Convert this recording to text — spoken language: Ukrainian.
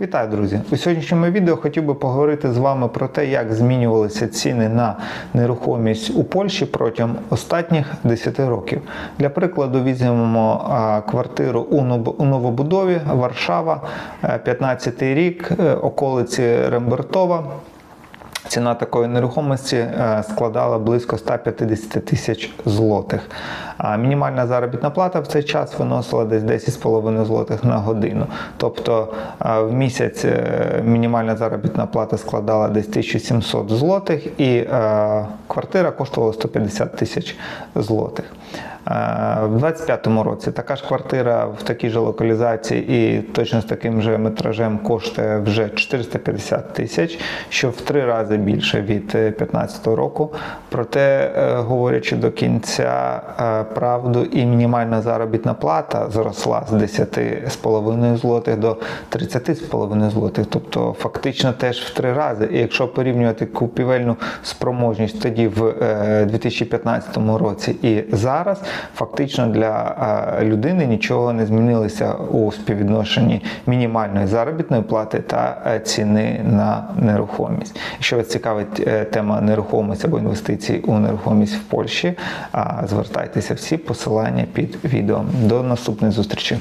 Вітаю, друзі! У сьогоднішньому відео хотів би поговорити з вами про те, як змінювалися ціни на нерухомість у Польщі протягом останніх 10 років. Для прикладу, візьмемо квартиру у нов- новобудові Варшава, 15 рік, е, околиці Рембертова. Ціна такої нерухомості е, складала близько 150 тисяч злотих. А мінімальна заробітна плата в цей час виносила десь 10,5 злотих на годину. Тобто е, в місяць е, мінімальна заробітна плата складала десь 1700 злотих, і квартира коштувала 150 тисяч злотих. Е, В 25-му році така ж квартира в такій же локалізації і точно з таким же метражем коштує вже 450 тисяч, що в три рази більше від 2015 року. Проте, е, говорячи до кінця е, правду, і мінімальна заробітна плата зросла з 10,5 злотих до 30,5 злотих, тобто фактично теж в три рази. І якщо порівнювати купівельну спроможність тоді в е, 2015 році і зараз, фактично для е, людини нічого не змінилося у співвідношенні мінімальної заробітної плати та е, ціни на нерухомість. Якщо вас цікавить е, тема нерухомості або інвестицій у нерухомість в Польщі, звертайтеся всі посилання під відео. До наступної зустрічі.